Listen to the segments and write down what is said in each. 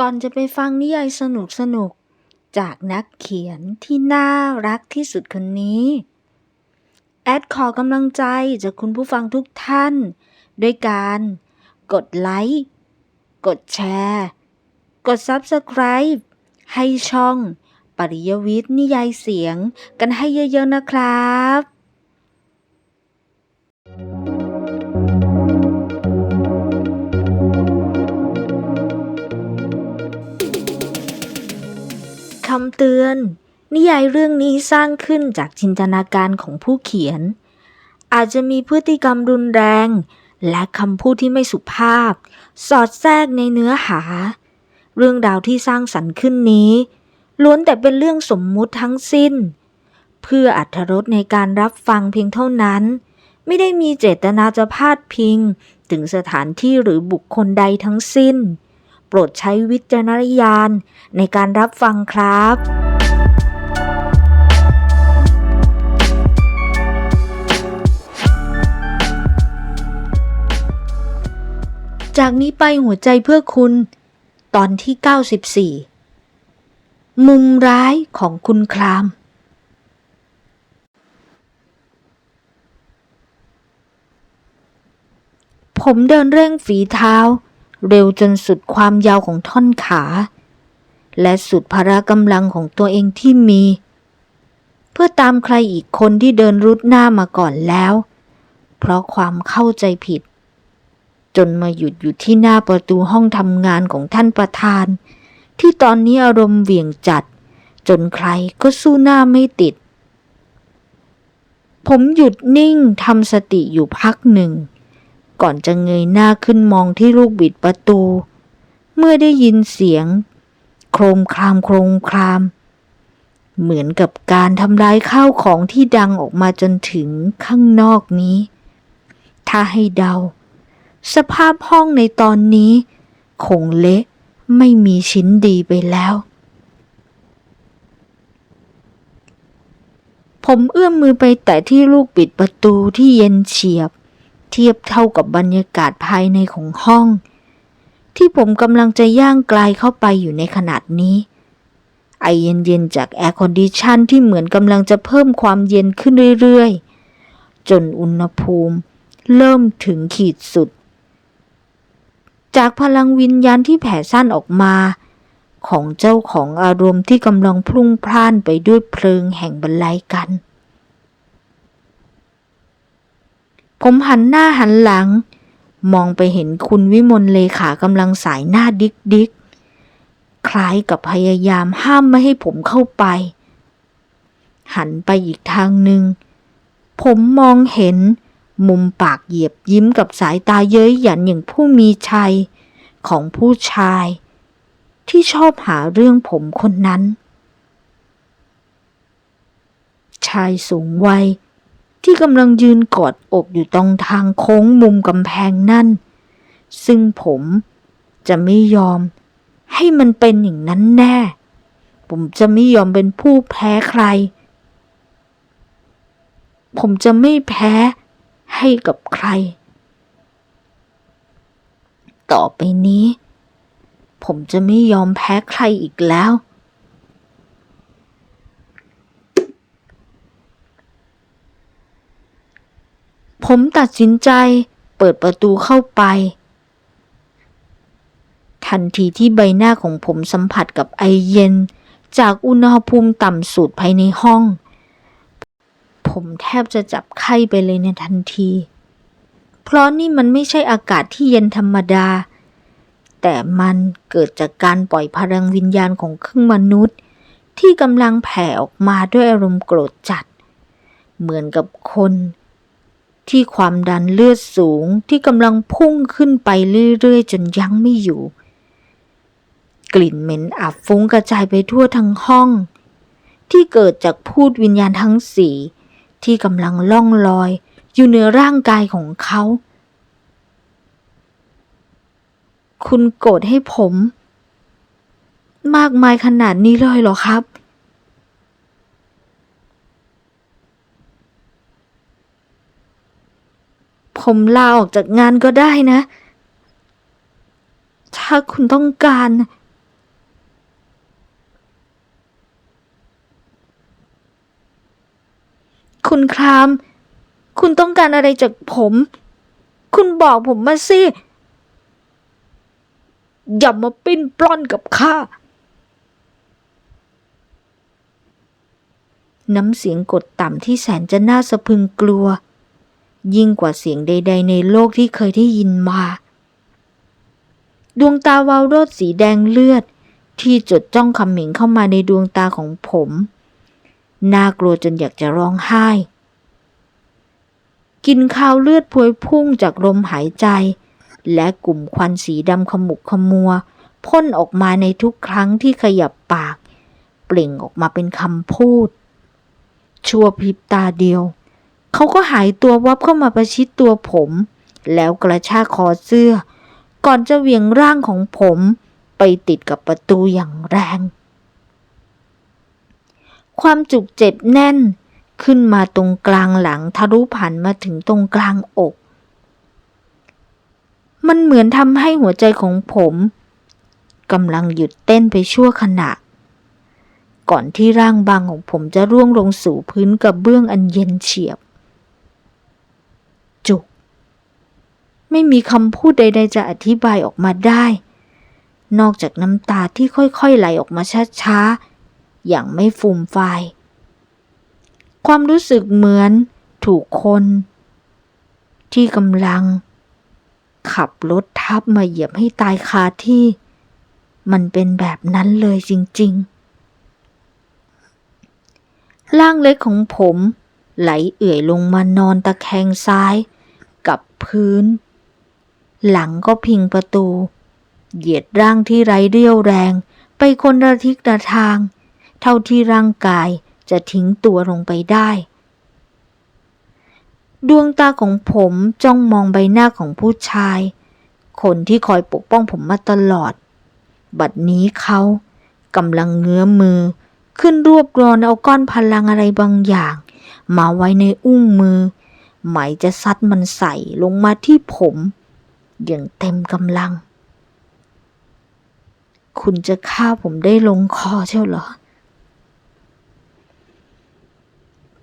ก่อนจะไปฟังนิยายสนุกสนุกจากนักเขียนที่น่ารักที่สุดคนนี้ แอดขอกำลังใจจากคุณผู้ฟังทุกท่าน ด้วยการกดไลค์ กดแชร์ กด Subscribe ให้ช่อง ปริยวิทย์นิยายเสียงกันให้เยอะๆนะครับ คำเตือน นิยายเรื่องนี้สร้างขึ้นจากจินตนาการของผู้เขียน อาจจะมีพฤติกรรมรุนแรง และคำพูดที่ไม่สุภาพ สอดแทรกในเนื้อหา เรื่องราวที่สร้างสรรค์ขึ้นนี้ล้วนแต่เป็นเรื่องสมมุติทั้งสิ้น เพื่ออัธรสในการรับฟังเพียงเท่านั้น ไม่ได้มีเจตนาจะพาดพิง ถึงสถานที่หรือบุคคลใดทั้งสิ้น โปรดใช้วิจารณญาณในการรับฟังครับจากนี้ไปหัวใจเพื่อคุณ ตอนที่ 94 มุมร้ายของคุณคราม ผมเดินเร่งฝีเท้า เร็วจนสุดความยาวของท่อนขา และสุดพละกำลังของตัวเองที่มี เพื่อตามใครอีกคนที่เดินรุดหน้ามาก่อนแล้ว เพราะความเข้าใจผิด จนมาหยุดอยู่ที่หน้าประตูห้องทำงานของท่านประธาน ที่ตอนนี้อารมณ์เหวี่ยงจัด จนใครก็สู้หน้าไม่ติด ผมหยุดนิ่งทำสติอยู่พักหนึ่ง ก่อนจะเงยหน้าขึ้นมองที่ลูกบิดประตู เมื่อได้ยินเสียง โครมครามโครมคราม เหมือนกับการทำลายข้าวของที่ดังออกมาจนถึงข้างนอกนี้ ถ้าให้เดา สภาพห้องในตอนนี้ คงเละไม่มีชิ้นดีไปแล้ว ผมเอื้อมมือไปแตะที่ลูกปิดประตูที่เย็นเฉียบ เทียบเท่ากับบรรยากาศภายในของห้อง ที่ผมกำลังจะย่างกลายเข้าไปอยู่ในขนาดนี้ ไอเย็นๆจากแอร์คอนดิชันที่เหมือนกำลังจะเพิ่มความเย็นขึ้นเรื่อยๆ จนอุณหภูมิ เริ่มถึงขีดสุด จากพลังวิญญาณที่แผ่ซ่านออกมาของเจ้าของอารมณ์ที่กำลังพลุ่งพล่านไปด้วยเพลิงแห่งบรรลัยกัน ผมหันหน้าหันหลัง มองไปเห็นคุณวิมลเลขากำลังสายหน้าดิกดิกคล้ายกับพยายามห้ามไม่ให้ผมเข้าไป หันไปอีกทางหนึ่ง ผมมองเห็น มุมปากเหยียบยิ้มกับสายตาเย้ยหยันอย่างผู้มีชัย ของผู้ชาย ที่ชอบหาเรื่องผมคนนั้น ชายสูงวัย ที่กำลังยืนกอดอกอยู่ตรงทางโค้งมุมกำแพงนั่น ซึ่งผมจะไม่ยอมให้มันเป็นอย่างนั้นแน่ ผมจะไม่ยอมเป็นผู้แพ้ใคร ผมจะไม่แพ้ให้กับใคร ต่อไปนี้ ผมจะไม่ยอมแพ้ใครอีกแล้ว ผมตัดสินใจเปิดประตูเข้าไป ทันทีที่ใบหน้าของผมสัมผัสกับไอเย็น จากอุณหภูมิต่ำสุดภายในห้อง ผมแทบจะจับไข้ไปเลยในทันที เพราะนี่มันไม่ใช่อากาศที่เย็นธรรมดา แต่มันเกิดจากการปล่อยพลังวิญญาณของครึ่งมนุษย์ ที่กำลังแผ่ออกมาด้วยอารมณ์โกรธจัด เหมือนกับคน ที่ความดันเลือดสูงที่กำลังพุ่งขึ้นไปเรื่อยๆ จนยั้งไม่อยู่ กลิ่นเหม็นอับฟุ้งกระจายไปทั่วทั้งห้อง ที่เกิดจากพูดวิญญาณทั้งสี่ที่กำลังล่องลอยอยู่เหนือร่างกายของเขา คุณโกรธให้ผม มากมายขนาดนี้เลยเหรอครับ ผมลาออกจากงานก็ได้นะ ถ้าคุณต้องการ คุณคราม คุณต้องการอะไรจากผม คุณบอกผมมาสิ อย่ามาปิ้นปล้อนกับข้าน้ำเสียงกดต่ำที่แสนจะน่าสะพึงกลัว ยิ่งกว่าเสียงใด ๆ ในโลกที่เคยได้ยินมา ดวงตาวาวโรดสีแดงเลือด ที่จดจ้องคำเหม็งเข้ามาในดวงตาของผม น่ากลัวจนอยากจะร้องไห้ กินข้าวเลือดพวยพุ่งจากลมหายใจ และกลุ่มควันสีดำขมุกขมัวพ่นออกมาในทุกครั้งที่ขยับปาก เปล่งออกมาเป็นคำพูด ชั่วพริบตาเดียว เขาก็หายตัววับเข้ามาประชิดตัวผม แล้วกระชากคอเสื้อ ก่อนจะเหวี่ยงร่างของผมไปติดกับประตูอย่างแรง ความจุกเจ็บแน่นขึ้นมาตรงกลางหลังทะลุผ่านมาถึงตรงกลางอก มันเหมือนทำให้หัวใจของผมกำลังหยุดเต้นไปชั่วขณะ ก่อนที่ร่างบางของผมจะร่วงลงสู่พื้นกับเบื้องอันเย็นเฉียบ จุก ไม่มีคำพูดใด ๆ จะอธิบายออกมาได้ นอกจากน้ำตาที่ค่อยๆไหลออกมาช้าๆ อย่างไม่ฟูมฟายความรู้สึกเหมือนถูกคน ที่กำลัง ขับรถทับมาเหยียบให้ตายคาที่ มันเป็นแบบนั้นเลยจริง ๆ ร่างเล็กของผม ไหลเอื่อยลงมานอนตะแคงซ้าย กับพื้น หลังก็พิงประตู เหยียดร่างที่ไร้เรี่ยวแรง ไปคนละทิศละทาง เท่าที่ร่างกายจะทิ้งตัวลงไปได้ ดวงตาของผมจ้องมองใบหน้าของผู้ชาย คนที่คอยปกป้องผมมาตลอด บัดนี้เขากำลังเงื้อมือ ขึ้นรวบรอนเอาก้อนพลังอะไรบางอย่าง มาไว้ในอุ้งมือ หมายจะซัดมันใส่ลงมาที่ผม อย่างเต็มกำลัง คุณจะฆ่าผมได้ลงคอเชียวเหรอ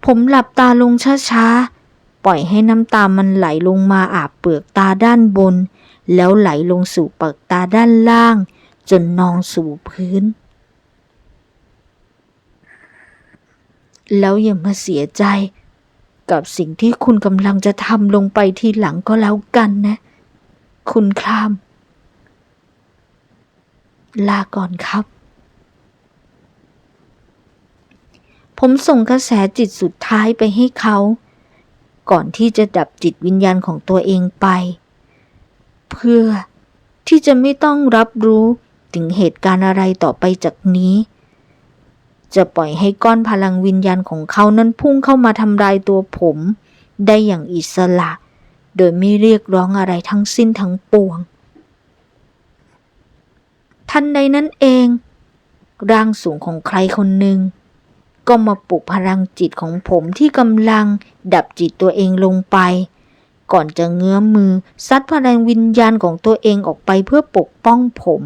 ผมหลับตาลงช้าๆ ปล่อยให้น้ำตามันไหลลงมาอาบเปลือกตาด้านบน แล้วไหลลงสู่เปลือกตาด้านล่าง จนนองสู่พื้น แล้วอย่ามาเสียใจกับสิ่งที่คุณกำลังจะทำลงไปทีหลังก็แล้วกันนะ คุณคราม ลาก่อนครับ ผมส่งกระแสจิตสุดท้ายไปให้เขา ก่อนที่จะดับจิตวิญญาณของตัวเองไป เพื่อที่จะไม่ต้องรับรู้ถึงเหตุการณ์อะไรต่อไปจากนี้ จะปล่อยให้ก้อนพลังวิญญาณของเขานั้นพุ่งเข้ามาทำลายตัวผม ได้อย่างอิสระ โดยไม่เรียกร้องอะไรทั้งสิ้นทั้งปวง ทันใดนั้นเอง ร่างสูงของใครคนหนึ่ง ก็มาปลุกพลังจิตของผมที่กำลังดับจิตตัวเองลงไป ก่อนจะเงื้อมือซัดพลังวิญญาณของตัวเองออกไปเพื่อปกป้องผม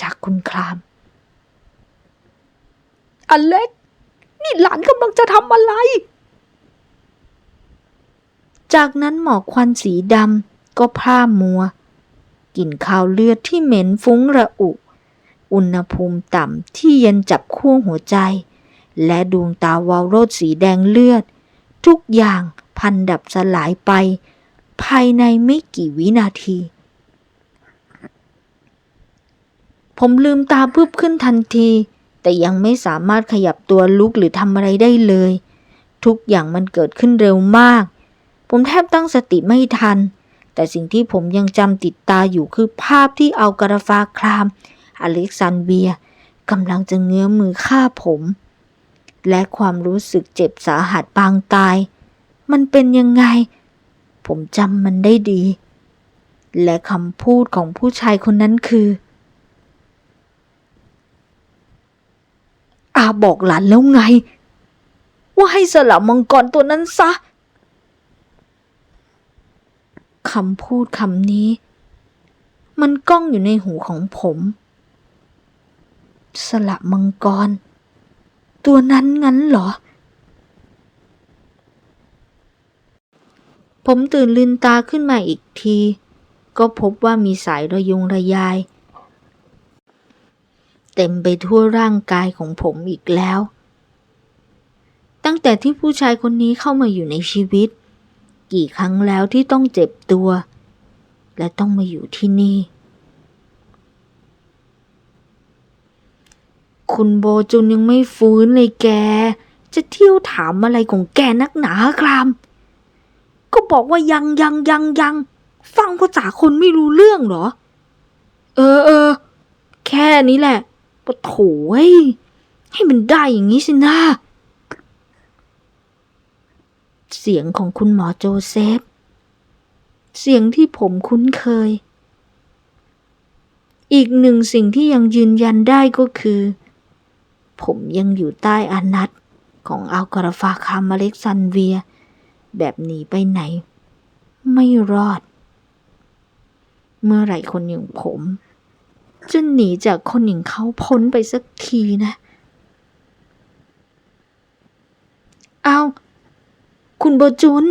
จากคุณคราม อเล็ก นี่หลานกำลังจะทำอะไร จากนั้นหมอกควันสีดำก็พ่ามัว กลิ่นคาวเลือดที่เหม็นฟุ้งระอุ อุณหภูมิต่ำที่เย็นจับขั้วหัวใจ และดวงตาวาวโรดสีแดงเลือด ทุกอย่างพันดับสลายไป ภายในไม่กี่วินาที ผมลืมตาพึบขึ้นทันที แต่ยังไม่สามารถขยับตัวลุกหรือทำอะไรได้เลย ทุกอย่างมันเกิดขึ้นเร็วมาก ผมแทบตั้งสติไม่ทัน แต่สิ่งที่ผมยังจำติดตาอยู่คือภาพที่เอากระฟาคราม อเล็กซานเบียกำลังจะเงื้อมือฆ่าผม และความรู้สึกเจ็บสาหัสปางตาย มันเป็นยังไง ผมจำมันได้ดี และคำพูดของผู้ชายคนนั้นคืออาบอกหลานแล้วไง ว่าให้สละมังกรตัวนั้นซะ คำพูดคำนี้ มันก้องอยู่ในหูของผม สละมังกร ตัวนั้นงั้นเหรอ ผมตื่นลืนตาขึ้นมาอีกที ก็พบว่ามีสายระยงระยาย เต็มไปทั่วร่างกายของผมอีกแล้ว ตั้งแต่ที่ผู้ชายคนนี้เข้ามาอยู่ในชีวิต กี่ครั้งแล้วที่ต้องเจ็บตัว และต้องมาอยู่ที่นี่ คุณโบจุนยังไม่ฟื้นเลยแก จะเที่ยวถามอะไรของแกนักหนาคราม ก็บอกว่ายังยังยังยัง ฟังภาษาคนไม่รู้เรื่องเหรอ เออเออแค่นี้แหละปะโถยให้มันได้อย่างนี้สินะ เสียงของคุณหมอโจเซฟ เสียงที่ผมคุ้นเคย อีกหนึ่งสิ่งที่ยังยืนยันได้ก็คือ ผมยังอยู่ใต้อานัตของอัลกราฟาคามอเล็กซานเวีย แบบหนีไปไหน ไม่รอด เมื่อไหร่คนอย่างผมจะหนีจากคนอย่างเขาพ้นไปสักทีนะ เอา คุณโบจุน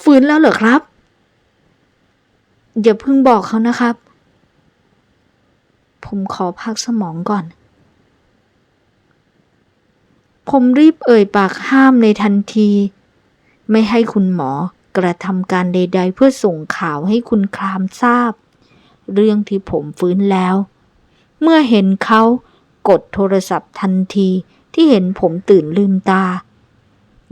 ฟื้นแล้วเหรอครับ อย่าเพิ่งบอกเขานะครับ ผมขอพักสมองก่อน ผมรีบเอ่ยปากห้ามในทันที ไม่ให้คุณหมอกระทำการใด ๆ เพื่อส่งข่าวให้คุณครามทราบ เรื่องที่ผมฟื้นแล้ว เมื่อเห็นเขากดโทรศัพท์ทันทีที่เห็นผมตื่นลืมตา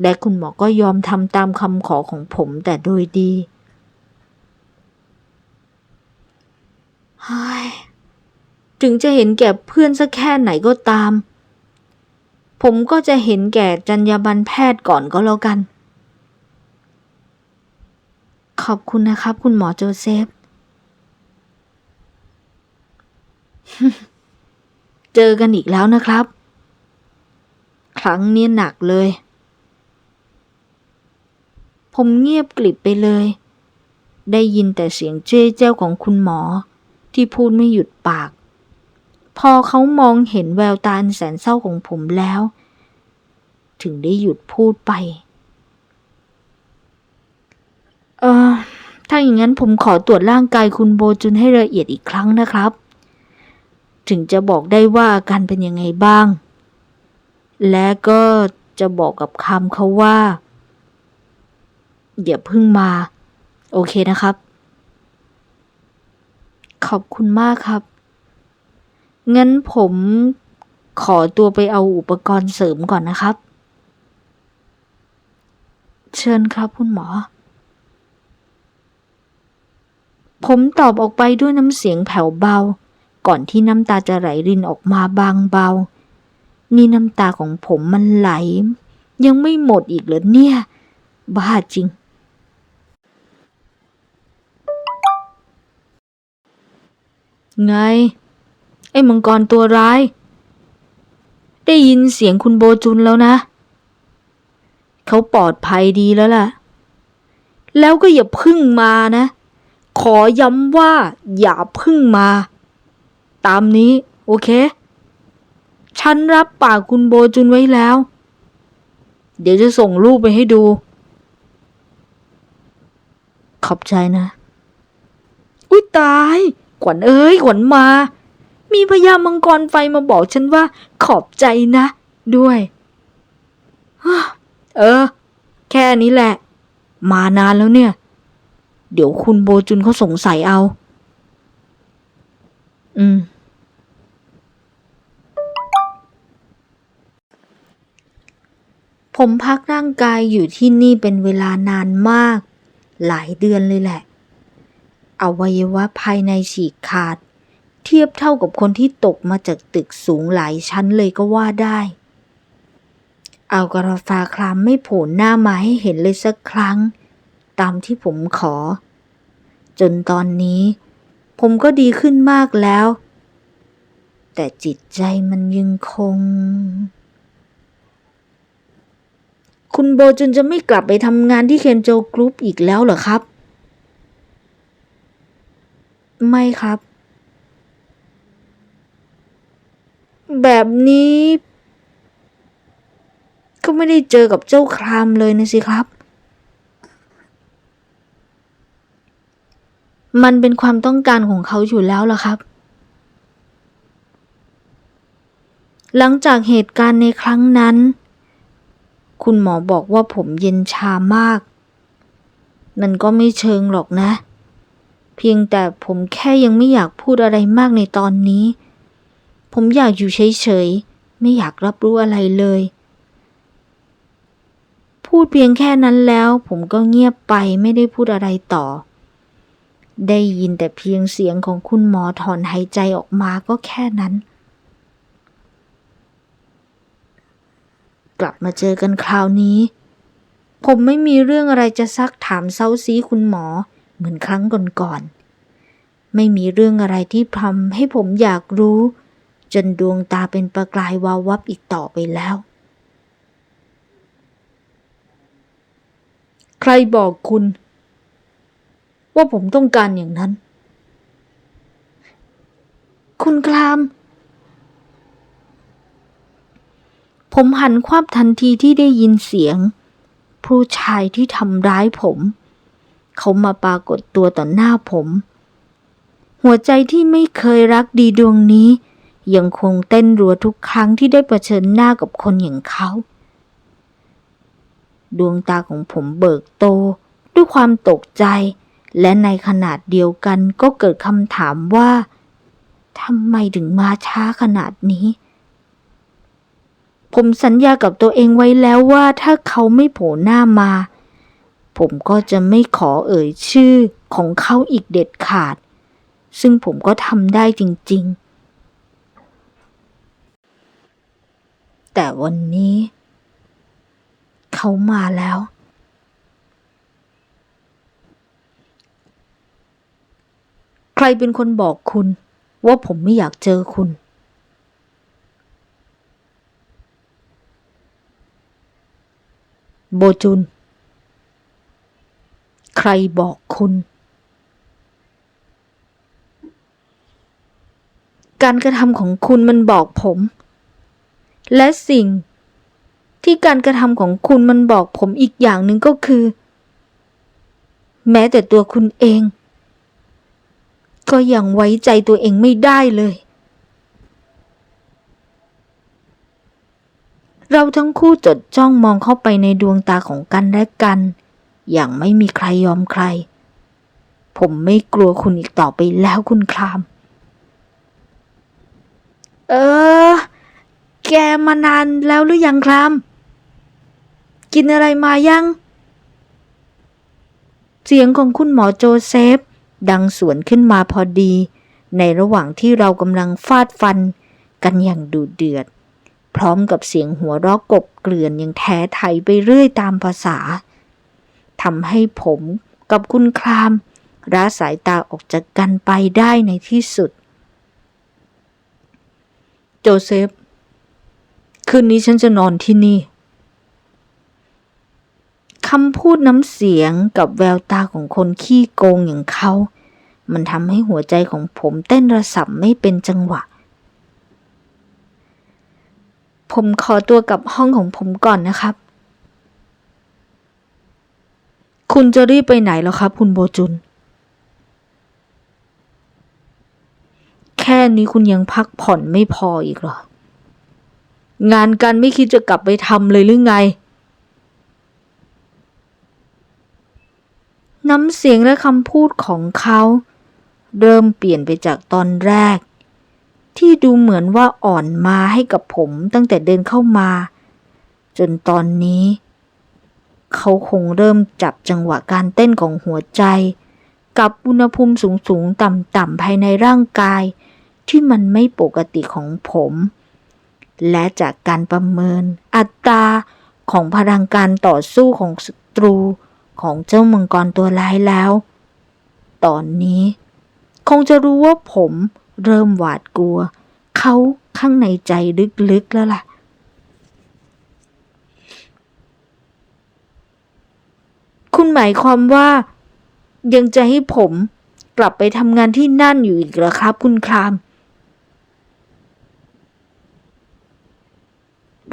และคุณหมอก็ยอมทำตามคำขอของผมแต่โดยดีถึงจะเห็นแก่เพื่อนสักแค่ไหนก็ตาม ผมก็จะเห็นแก่จรรยาบรรณแพทย์ก่อนก็แล้วกัน ขอบคุณนะครับ คุณหมอโจเซฟ เจอกันอีกแล้วนะครับ ครั้งนี้หนักเลย ผมเงียบกลิบไปเลย ได้ยินแต่เสียงเจ้เจ้าของคุณหมอ ที่พูดไม่หยุดปาก พอเขามองเห็นแววตาแสนเศร้าของผมแล้ว ถึงได้หยุดพูดไปเออถ้าอย่างนั้นผมขอตรวจร่างกายคุณโบจุนให้ละเอียดอีกครั้งนะครับ ถึงจะบอกได้ว่าอาการเป็นยังไงบ้าง และก็จะบอกกับคำเขาว่า อย่าพิ่งมา โอเคนะครับ ขอบคุณมากครับ งั้นผมขอตัวไปเอาอุปกรณ์เสริมก่อนนะครับ เชิญครับคุณหมอ ผมตอบออกไปด้วยน้ำเสียงแผ่วเบา ก่อนที่น้ำตาจะไหลรินออกมาบางเบา นี่น้ำตาของผมมันไหล ยังไม่หมดอีกเหรอเนี่ย บ้าจริง ไง ไอ้มังกรตัวร้าย ได้ยินเสียงคุณโบจุนแล้วนะ เขาปลอดภัยดีแล้วล่ะ แล้วก็อย่าพึ่งมานะ ขอย้ำว่าอย่าพึ่งมา ตามนี้โอเค ฉันรับปากคุณโบจุนไว้แล้ว เดี๋ยวจะส่งรูปไปให้ดู ขอบใจนะ อุ้ยตาย ขวัญเอ้ยขวัญมา มีพญามังกรไฟมาบอกฉันว่า ขอบใจนะ ด้วยเออ แค่นี้แหละ มานานแล้วเนี่ย เดี๋ยวคุณโบจุนเขาสงสัยเอา อืม ผมพักร่างกายอยู่ที่นี่เป็นเวลานานมาก หลายเดือนเลยแหละ อวัยวะภายในฉีกขาด เทียบเท่ากับคนที่ตกมาจากตึกสูงหลายชั้นเลยก็ว่าได้เอากราฟาคลามไม่โผล่หน้ามาให้เห็นเลยสักครั้ง ตามที่ผมขอ จนตอนนี้ ผมก็ดีขึ้นมากแล้ว แต่จิตใจมันยังคง คุณโบจุนจะไม่กลับไปทำงานที่เคนโจกรุ๊ปอีกแล้วเหรอครับ ไม่ครับ แบบนี้ ก็ไม่ได้เจอกับเจ้าครามเลยนะสิครับ มันเป็นความต้องการของเขาอยู่แล้วล่ะครับ หลังจากเหตุการณ์ในครั้งนั้น คุณหมอบอกว่าผมเย็นชามากนั่นก็ไม่เชิงหรอกนะเเพียงแต่ผมแค่ยังไม่อยากพูดอะไรมากในตอนนี้ ผมอยากอยู่เฉยๆ ไม่อยากรับรู้อะไรเลย พูดเพียงแค่นั้นแล้ว ผมก็เงียบไปไม่ได้พูดอะไรต่อ ได้ยินแต่เพียงเสียงของคุณหมอถอนหายใจออกมาก็แค่นั้น กลับมาเจอกันคราวนี้ ผมไม่มีเรื่องอะไรจะซักถามเซาซีคุณหมอ เหมือนครั้งก่อนๆไม่มีเรื่องอะไรที่ทำให้ผมอยากรู้ จนดวงตาเป็นประกายวาววับอีกต่อไปแล้ว ใครบอกคุณ ว่าผมต้องการอย่างนั้น คุณคลาม ผมหันควับทันทีที่ได้ยินเสียง ผู้ชายที่ทำร้ายผม เขามาปรากฏตัวต่อหน้าผม หัวใจที่ไม่เคยรักดีดวงนี้ ยังคงเต้นรัวทุกครั้งที่ได้เผชิญหน้ากับคนอย่างเขา ดวงตาของผมเบิกโต ด้วยความตกใจ และในขนาดเดียวกันก็เกิดคำถามว่าทำไมถึงมาช้าขนาดนี้ ผมสัญญากับตัวเองไว้แล้วว่าถ้าเขาไม่โผล่หน้ามา ผมก็จะไม่ขอเอ่ยชื่อของเขาอีกเด็ดขาด ซึ่งผมก็ทำได้จริง ๆ แต่วันนี้ เขามาแล้ว ใครเป็นคนบอกคุณว่าผมไม่อยากเจอคุณ โบจุน ใครบอกคุณ การกระทำของคุณมันบอกผม และสิ่งที่การกระทำของคุณมันบอกผมอีกอย่างหนึ่งก็คือ แม้แต่ตัวคุณเอง ก็ยังไว้ใจตัวเองไม่ได้เลย เราทั้งคู่จดจ้องมองเข้าไปในดวงตาของกันและกัน อย่างไม่มีใครยอมใคร ผมไม่กลัวคุณอีกต่อไปแล้วคุณคลาม เออ แกมานานแล้วหรือยังคลาม กินอะไรมายัง เสียงของคุณหมอโจเซฟ ดังสวนขึ้นมาพอดี ในระหว่างที่เรากำลังฟาดฟันกันอย่างดูเดือด พร้อมกับเสียงหัวเราะกบเกลื่อนอย่างแท้ไทยไปเรื่อยตามภาษา ทำให้ผมกับคุณคลามระสายตาออกจากกันไปได้ในที่สุด โจเซฟ คืนนี้ฉันจะนอนที่นี่คำพูดน้ำเสียงกับแววตาของคนขี้โกงอย่างเขา มันทำให้หัวใจของผมเต้นระส่ำไม่เป็นจังหวะ ผมขอตัวกลับห้องของผมก่อนนะครับ คุณจะรีบไปไหนแล้วครับ คุณโบจุน แค่นี้คุณยังพักผ่อนไม่พออีกเหรอ งานการไม่คิดจะกลับไปทำเลยหรือไง น้ำเสียงและคำพูดของเขา เริ่มเปลี่ยนไปจากตอนแรก ที่ดูเหมือนว่าอ่อนมาให้กับผมตั้งแต่เดินเข้ามา จนตอนนี้เเขาคงเริ่มจับจังหวะการเต้นของหัวใจ กับอุณหภูมิสูงๆต่ำๆภายในร่างกาย ที่มันไม่ปกติของผม และจากการประเมิน อัตราของพลังการต่อสู้ของศัตรูของเจ้ามังกรตัวร้ายแล้ว ตอนนี้ คงจะรู้ว่าผมเริ่มหวาดกลัว เขาข้างในใจลึกๆแล้วล่ะ คุณหมายความว่า ยังจะให้ผมกลับไปทำงานที่นั่นอยู่อีกเหรอครับ คุณคราม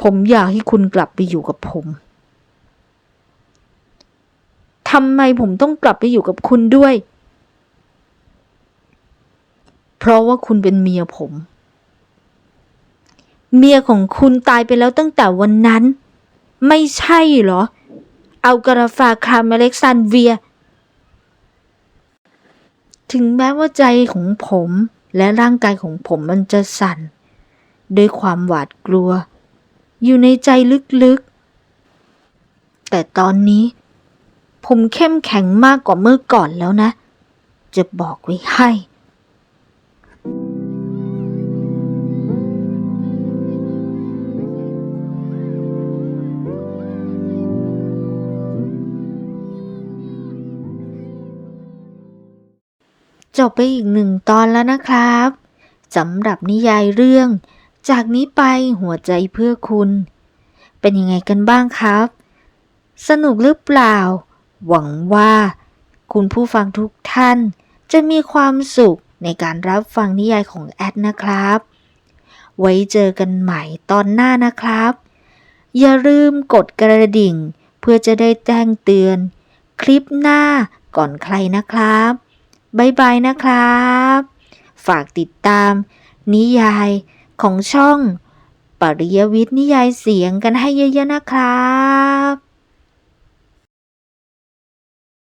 ผมอยากให้คุณกลับไปอยู่กับผมทำไมผมต้องกลับไปอยู่กับคุณด้วย เพราะว่าคุณเป็นเมียผม เมียของคุณตายไปแล้วตั้งแต่วันนั้น ไม่ใช่เหรอ อากราฟาคามอเล็กซานเวีย ถึงแม้ว่าใจของผมและร่างกายของผมมันจะสั่น ด้วยความหวาดกลัว อยู่ในใจลึกๆ แต่ตอนนี้ ผมเข้มแข็งมากกว่าเมื่อก่อนแล้วนะ จะบอกไว้ให้ จบไปอีกหนึ่งตอนแล้วนะครับสำหรับนิยายเรื่อง จากนี้ไปหัวใจเพื่อคุณ เป็นยังไงกันบ้างครับ สนุกหรือเปล่า หวังว่า คุณผู้ฟังทุกท่าน จะมีความสุขในการรับฟังนิยายของแอดนะครับ ไว้เจอกันใหม่ตอนหน้านะครับ อย่าลืมกดกระดิ่ง เพื่อจะได้แจ้งเตือน คลิปหน้าก่อนใครนะครับ บายบายนะครับ ฝากติดตาม นิยายของช่อง ปริยวิทย์นิยายเสียงกันให้เยอะๆนะครับ